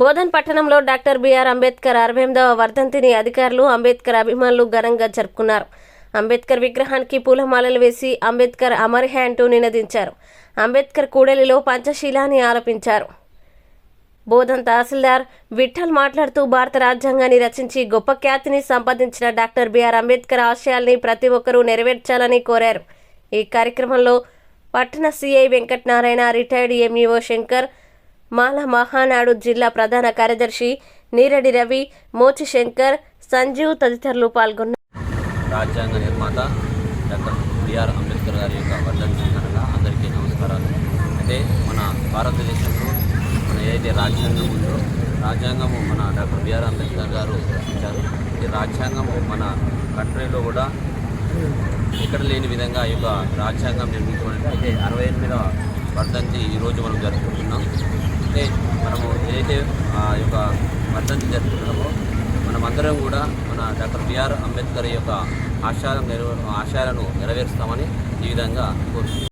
బోధన్ పట్టణంలో doctor BR Ambedkar అరవై ఎనిమిదవ వర్ధంతిని అధికారులు అంబేద్కర్ అభిమానులు ఘనంగా జరుపుకున్నారు. అంబేద్కర్ విగ్రహానికి పూలమాలలు వేసి అంబేద్కర్ అమర్ హే అంటూ నినదించారు. అంబేద్కర్ కూడలిలో పంచశీలాన్ని ఆలపించారు. బోధన్ తహసీల్దార్ విఠల్ మాట్లాడుతూ భారత రాజ్యాంగాన్ని రచించి గొప్ప ఖ్యాతిని సంపాదించిన డాక్టర్ బిఆర్ అంబేద్కర్ ఆశయాల్ని ప్రతి ఒక్కరూ నెరవేర్చాలని కోరారు. ఈ కార్యక్రమంలో పట్టణ CI Venkatanarayana retired MEO Shankar Mala Mahanadu జిల్లా ప్రధాన కార్యదర్శి నీరడి రవి మోచి శంకర్ సంజీవ్ తదితరులు పాల్గొన్నారు. రాజ్యాంగ నిర్మాత డాక్టర్ బిఆర్ అంబేద్కర్ గారి యొక్క వర్ధంతి సందర్భంగా అందరికీ నమస్కారాలు. అయితే మన భారతదేశంలో మన ఏదైతే రాజ్యాంగం ఉందో రాజ్యాంగము మన డాక్టర్ బిఆర్ అంబేద్కర్ గారు రచించారు. ఈ రాజ్యాంగము మన కంట్రీలో కూడా ఎక్కడ లేని విధంగా ఈ యొక్క రాజ్యాంగం నిర్మించబడింది అయితే అరవై ఎనిమిదవ వర్ధంతి ఈరోజు మనం జరుపుకుంటున్నాం. అయితే మనము ఏదైతే ఆ యొక్క వర్ధంతి జరుపుకుంటున్నామో మనమందరం కూడా మన డాక్టర్ బిఆర్ అంబేద్కర్ యొక్క ఆశయాలను నెరవేరు ఆశయాలను నెరవేరుస్తామని ఈ విధంగా కోరుతున్నాం